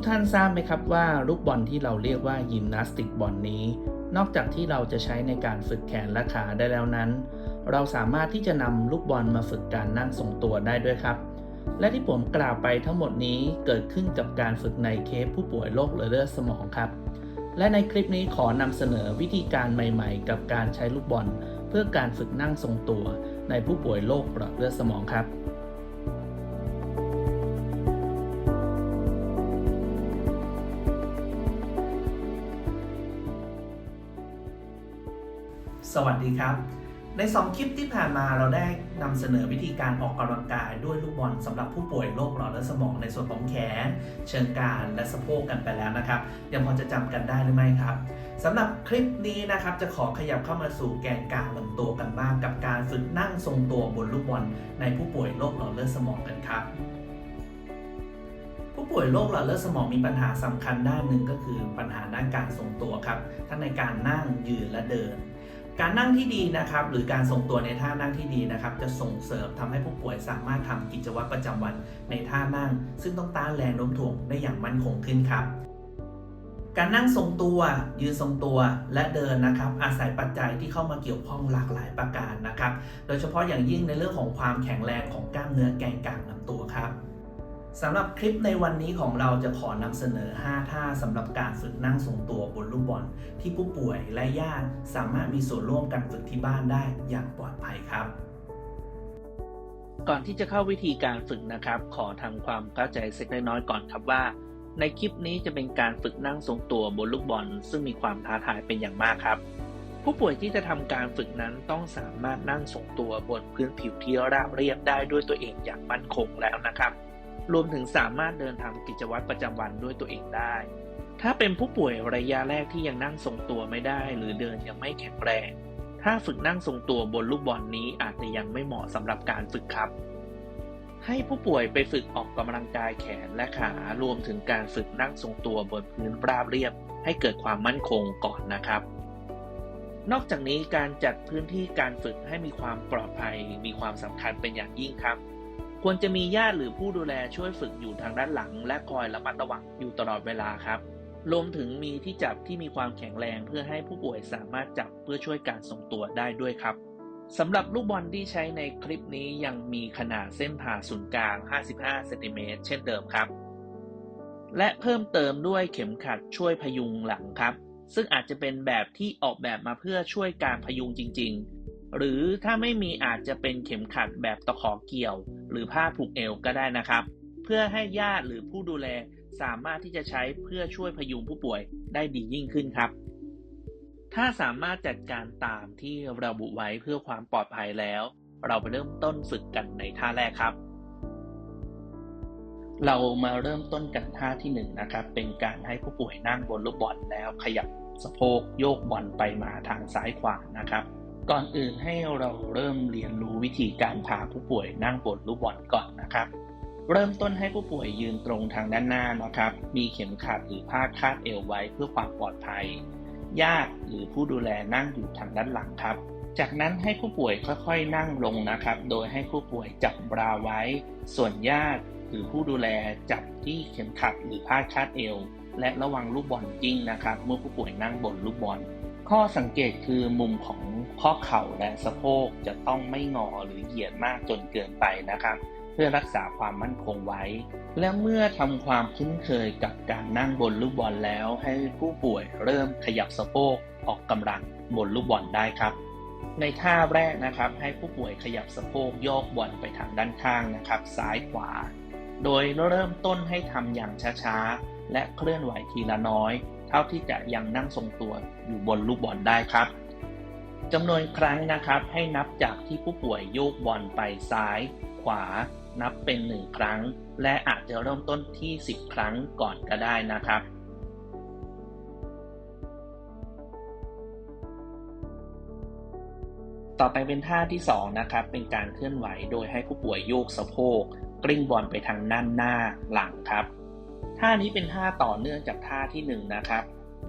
ทุกท่านทราบไหมครับว่าลูกบอลที่เราเรียกว่ายิมนาสติกบอลนี้ นอกจากที่เราจะใช้ในการฝึกแขนและขาได้แล้วนั้น เราสามารถที่จะนำลูกบอลมาฝึกการนั่งทรงตัวได้ด้วยครับ และที่ผมกล่าวไปทั้งหมดนี้เกิดขึ้นกับการฝึกในเคสผู้ป่วยโรคหลอดเลือดสมองครับ และในคลิปนี้ขอนำเสนอวิธีการใหม่ ๆ กับการใช้ลูกบอล เพื่อการฝึกนั่งทรงตัว ในผู้ป่วยโรคหลอดเลือดสมองครับ สวัสดีครับ ใน 2 คลิปที่ผ่านมาเราได้นำเสนอวิธีการออกกำลังกายด้วยลูกบอลสำหรับผู้ป่วยโรคหลอดเลือดสมองในส่วนของแขน เชิงกรานและสะโพกกันไปแล้วนะครับยังพอจะจำกันได้หรือไม่ครับสำหรับคลิปนี้นะครับจะขอขยับเข้ามาสู่แกนกลางลำตัวกันบ้างกับการฝึกนั่งทรงตัวบนลูกบอลในผู้ป่วยโรคหลอดเลือดสมองกันครับผู้ป่วยโรคหลอดเลือดสมองมีปัญหาสำคัญด้านหนึ่งก็คือปัญหาด้านการทรงตัวครับ ทั้งในการนั่งยืนและเดิน การนั่งที่ดีนะครับ หรือการทรงตัวในท่านั่งที่ดีนะครับ จะส่งเสริมทำให้ผู้ป่วยสามารถทำกิจวัตรประจำวันในท่านั่ง ซึ่งต้องต้านแรงโน้มถ่วงได้อย่างมั่นคงขึ้นครับ การนั่งทรงตัว ยืนทรงตัวและเดินนะครับ อาศัยปัจจัยที่เข้ามาเกี่ยวข้องหลากหลายประการนะครับ โดยเฉพาะอย่างยิ่งในเรื่องของความแข็งแรงของกล้ามเนื้อแกนกลางลำตัวครับ สำหรับคลิปในวันนี้ของเราจะขอนำเสนอ 5 ท่าสำหรับการฝึกนั่งทรงตัวบนลูกบอล ที่ผู้ป่วยและญาติสามารถมีส่วนร่วมกันฝึกที่บ้านได้อย่างปลอดภัยครับ ก่อนที่จะเข้าวิธีการฝึกนะครับ ขอทำความเข้าใจสักเล็กน้อยก่อนครับว่า ในคลิปนี้จะเป็นการฝึกนั่งทรงตัวบนลูกบอล ซึ่งมีความท้าทายเป็นอย่างมากครับ ผู้ป่วยที่จะทำการฝึกนั้นต้องสามารถนั่งทรงตัวบนพื้นผิวที่ราบเรียบได้ด้วยตัวเองอย่างมั่นคงแล้วนะครับ รวมถึงสามารถเดินทำกิจวัตรประจำวันด้วยตัวเองได้ ถ้าเป็นผู้ป่วยระยะแรกที่ยังนั่งทรงตัวไม่ได้ หรือเดินยังไม่แข็งแรง ถ้าฝึกนั่งทรงตัวบนลูกบอลนี้อาจจะยังไม่เหมาะสำหรับการฝึกครับ ให้ผู้ป่วยไปฝึกออกกำลังกายแขนและขารวมถึงการฝึกนั่งทรงตัวบนพื้นราบเรียบ ให้เกิดความมั่นคงก่อนนะครับนอกจากนี้การจัดพื้นที่การฝึกให้มีความปลอดภัยมีความสำคัญเป็นอย่างยิ่งครับ ควรจะมีญาติหรือผู้ดูแลช่วยฝึกอยู่ทางด้านหลัง และคอยระมัดระวังอยู่ตลอดเวลาครับรวมถึงมีที่จับที่มีความแข็งแรงเพื่อให้ผู้ป่วยสามารถจับเพื่อช่วยการทรงตัวได้ด้วยครับสำหรับลูกบอลที่ใช้ในคลิปนี้ยังมีขนาดเส้นผ่าศูนย์กลาง 55 เซนติเมตรเช่นเดิมครับ และเพิ่มเติมด้วยเข็มขัดช่วยพยุงหลังครับ ซึ่งอาจจะเป็นแบบที่ออกแบบมาเพื่อช่วยการพยุงจริงๆ หรือถ้าไม่มีอาจจะเป็นเข็มขัดแบบตะขอเกี่ยว หรือผ้าผูกเอวก็ได้นะครับ เพื่อให้ญาติหรือผู้ดูแลสามารถที่จะใช้เพื่อช่วยพยุงผู้ป่วยได้ดียิ่งขึ้นครับ ถ้าสามารถจัดการตามที่ระบุไว้เพื่อความปลอดภัยแล้ว เราไปเริ่มต้นฝึกกันในท่าแรกครับ เรามาเริ่มต้นกันท่าที่1นงนะครับ เป็นการให้ผู้ป่วยนั่งบนลูกบอลแล้วขยับสะโพกโยกบอลไปมาทางซ้ายขวานะครับ ก่อนอื่นให้เราเริ่มเรียนรู้วิธีการพาผู้ป่วยนั่งบนลูกบอลก่อนนะครับ เริ่มต้นให้ผู้ป่วยยืนตรงทางด้านหน้านะครับ มีเข็มขัดหรือผ้าคาดเอวไว้เพื่อความปลอดภัย ญาติหรือผู้ดูแลนั่งอยู่ทางด้านหลังครับ จากนั้นให้ผู้ป่วยค่อยๆ นั่งลงนะครับ โดยให้ผู้ป่วยจับบราไว้ ส่วนญาติหรือผู้ดูแลจับที่เข็มขัดหรือผ้าคาดเอว และระวังลูกบอลกิ้งนะครับ เมื่อผู้ป่วยนั่งบนลูกบอล ข้อสังเกตคือมุมของข้อเข่าและสะโพกจะต้องไม่งอหรือเหยียดมากจนเกินไปนะครับ เพื่อรักษาความมั่นคงไว้ และเมื่อทำความคุ้นเคยกับการนั่งบนลูกบอลแล้ว ให้ผู้ป่วยเริ่มขยับสะโพกออกกำลังบนลูกบอลได้ครับ ในท่าแรกนะครับ ให้ผู้ป่วยขยับสะโพกโยกบอลไปทางด้านข้างนะครับ ซ้ายขวา โดยเริ่มต้นให้ทำอย่างช้าๆและเคลื่อนไหวทีละน้อย เท่าที่จะยังนั่งทรงตัวอยู่บนลูกบอลได้ครับจำนวนครั้งนะครับให้นับจากที่ผู้ป่วยโยกบอลไปซ้าย ขวา นับเป็นหนึ่งครั้ง และอาจจะเริ่มต้นที่ 10 ครั้งก่อนก็ได้นะครับต่อไปเป็นท่าที่2นะครับ เป็นการเคลื่อนไหวโดยให้ผู้ป่วยโยกสะโพก กลิ้งบอลไปทางด้านหน้าหลังครับ ท่านี้เป็นท่าต่อเนื่องจากท่าที่1นงนะครับ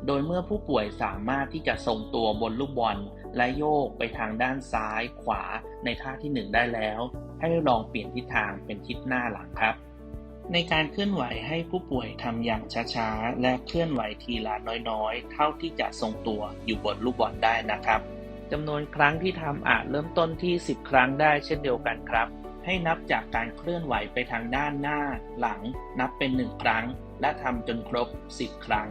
โดยเมื่อผู้ป่วยสามารถที่จะทรงตัวบนลูกบอลและโยกไปทางด้านซ้ายขวาในท่าที่ 1 ได้แล้ว ให้ลองเปลี่ยนทิศทางเป็นทิศหน้าหลังครับ ในการเคลื่อนไหวให้ผู้ป่วยทำอย่างช้าๆ และเคลื่อนไหวทีละน้อยๆ เท่าที่จะทรงตัวอยู่บนลูกบอลได้นะครับจำนวนครั้งที่ทำอาจเริ่มต้นที่ 10 ครั้งได้เช่นเดียวกันครับ ให้นับจากการเคลื่อนไหวไปทางด้านหน้า หลัง นับเป็น1ครั้ง และทำจนครบ 10 ครั้ง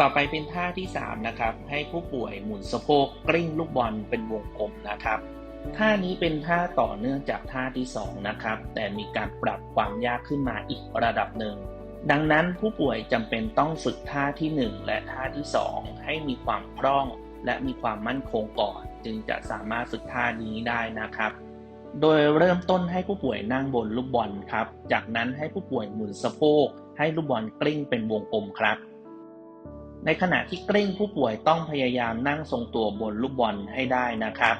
ต่อไปเป็นท่าที่ 3 นะครับ ให้ผู้ป่วยหมุนสะโพกกลิ้งลูกบอลเป็นวงกลมนะครับ ท่านี้เป็นท่าต่อเนื่องจากท่าที่ 2 นะครับ แต่มีการปรับความยากขึ้นมาอีกระดับหนึ่ง ดังนั้นผู้ป่วยจำเป็นต้องฝึกท่าที่ 1 และท่าที่ 2 ให้มีความคล่อง และมีความมั่นคงก่อน จึงจะสามารถฝึกท่านี้ได้นะครับ โดยเริ่มต้นให้ผู้ป่วยนั่งบนลูกบอลครับ จากนั้นให้ผู้ป่วยหมุนสะโพก ให้ลูกบอลกลิ้งเป็นวงกลมครับ ในขณะที่กลิ้งผู้ป่วยต้องพยายามนั่งทรงตัวบนลูกบอลให้ได้นะครับ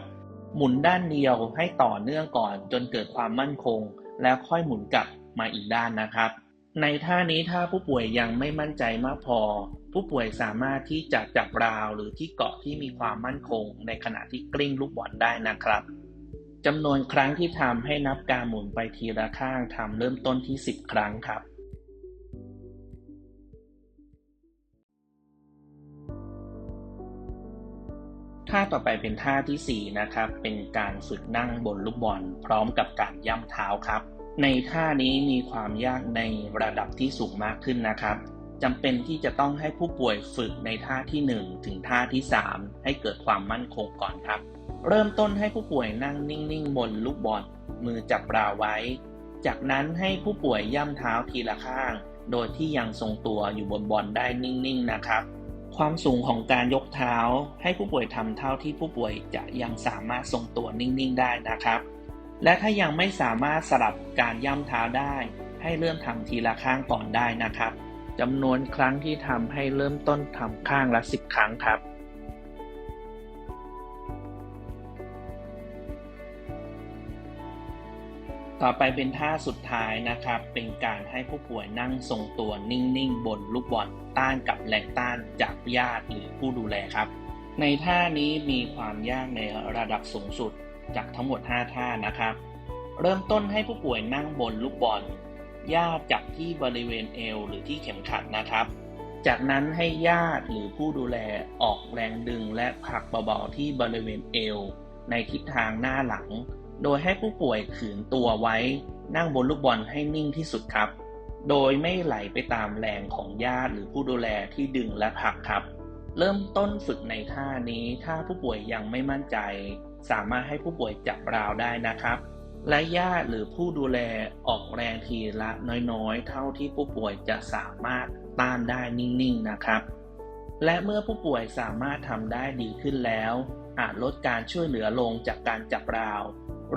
หมุนด้านเดียวให้ต่อเนื่องก่อนจนเกิดความมั่นคง แล้วค่อยหมุนกลับมาอีกด้านนะครับในท่านี้ถ้าผู้ป่วยยังไม่มั่นใจมากพอ ผู้ป่วยสามารถที่จะจับราวหรือที่เกาะที่มีความมั่นคง ในขณะที่กลิ้งลูกบอลได้นะครับจำนวนครั้งที่ทำให้นับการหมุนไปทีละข้างทำเริ่มต้นที่ 10 ครั้งครับ ท่าต่อไปเป็นท่าทีสี่4 นะครับ เป็นการฝึกนั่งบนลูกบอลพร้อมกับการย่ำเท้าครับ ในท่านี้มีความยากในระดับที่สูงมากขึ้นนะครับ จำเป็นที่จะต้องให้ผู้ป่วยฝึกในท่าที่ 1 ถึงท่าที่ 3 ให้เกิดความมั่นคงก่อนครับ เริ่มต้นให้ผู้ป่วยนั่งนิ่งๆ บนลูกบอลมือจับราวไว้ จากนั้นให้ผู้ป่วยย่ำเท้าทีละข้าง โดยที่ยังทรงตัวอยู่บนบอลได้นิ่งๆนะครับ ความสูงของการยกเท้า ให้ผู้ป่วยทำเท่าที่ผู้ป่วยจะยังสามารถทรงตัวนิ่งๆ ได้นะครับ และถ้ายังไม่สามารถสลับการย่ำเท้าได้ ให้เริ่มทำทีละข้างก่อนได้นะครับ จำนวนครั้งที่ทำให้เริ่มต้นทำข้างละ 10 ครั้งครับ ต่อไปเป็นท่าสุดท้ายนะครับ เป็นการให้ผู้ป่วยนั่งทรงตัวนิ่ง ๆ บนลูกบอลต้านกับแรงต้านจากญาติหรือผู้ดูแลครับ ในท่านี้มีความยากในระดับสูงสุดจากทั้งหมด 5 ท่านะครับ เริ่มต้นให้ผู้ป่วยนั่งบนลูกบอล ญาติจับที่บริเวณเอวหรือที่เข็มขัดนะครับ จากนั้นให้ญาติหรือผู้ดูแลออกแรงดึงและผลักเบาๆที่บริเวณเอว ในทิศทางหน้าหลัง โดยให้ผู้ป่วยขืนตัวไว้ นั่งบนลูกบอลให้นิ่งที่สุดครับ โดยไม่ไหลไปตามแรงของญาติหรือผู้ดูแลที่ดึงและผลักครับ เริ่มต้นฝึกในท่านี้ถ้าผู้ป่วยยังไม่มั่นใจ สามารถให้ผู้ป่วยจับราวได้นะครับ และญาติหรือผู้ดูแลออกแรงทีละน้อยๆ เท่าที่ผู้ป่วยจะสามารถต้านได้นิ่งๆนะครับ และเมื่อผู้ป่วยสามารถทำได้ดีขึ้นแล้ว อาจลดการช่วยเหลือลงจากการจับราว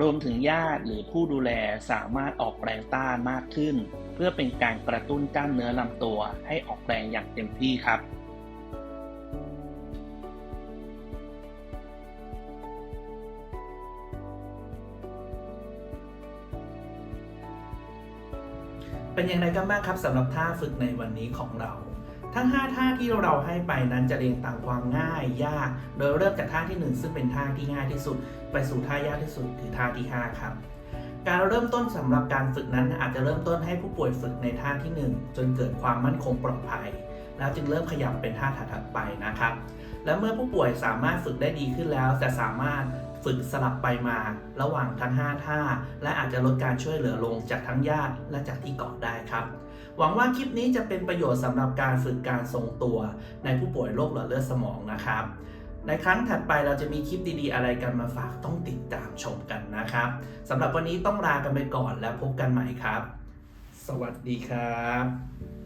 รวมถึงญาติหรือผู้ดูแลสามารถออกแรงต้านมากขึ้น เพื่อเป็นการกระตุ้นกล้ามเนื้อลำตัวให้ออกแรงอย่างเต็มที่ครับ เป็นอย่างไรกันบ้างครับสำหรับท่าฝึกในวันนี้ของเรา ทั้ง 5 ท่าที่เราให้ไปนั้นจะเรียงตามความง่ายยาก โดยเริ่มจากท่าที่ 1 ซึ่งเป็นท่าที่ง่ายที่สุด ไปสู่ท่ายากที่สุดคือท่าที่ 5 ครับ การเริ่มต้นสำหรับการฝึกนั้นอาจจะเริ่มต้นให้ผู้ป่วยฝึกในท่าที่ 1 จนเกิดความมั่นคงปลอดภัย แล้วจึงเริ่มขยับเป็นท่าถัดไปนะครับและเมื่อผู้ป่วยสามารถฝึกได้ดีขึ้นแล้ว จะสามารถ ฝึกสลับไปมาระหว่างทั้ง 5 ท่า และอาจจะลดการช่วยเหลือลงจากทั้งญาติและจากที่เกาะได้ครับ หวังว่าคลิปนี้จะเป็นประโยชน์สำหรับการฝึกการทรงตัว ในผู้ป่วยโรคหลอดเลือดสมองนะครับ ในครั้งถัดไปเราจะมีคลิปดีๆ อะไรกันมาฝากต้องติดตามชมกันนะครับสำหรับวันนี้ต้องลากันไปก่อนแล้วพบกันใหม่ครับ สวัสดีครับ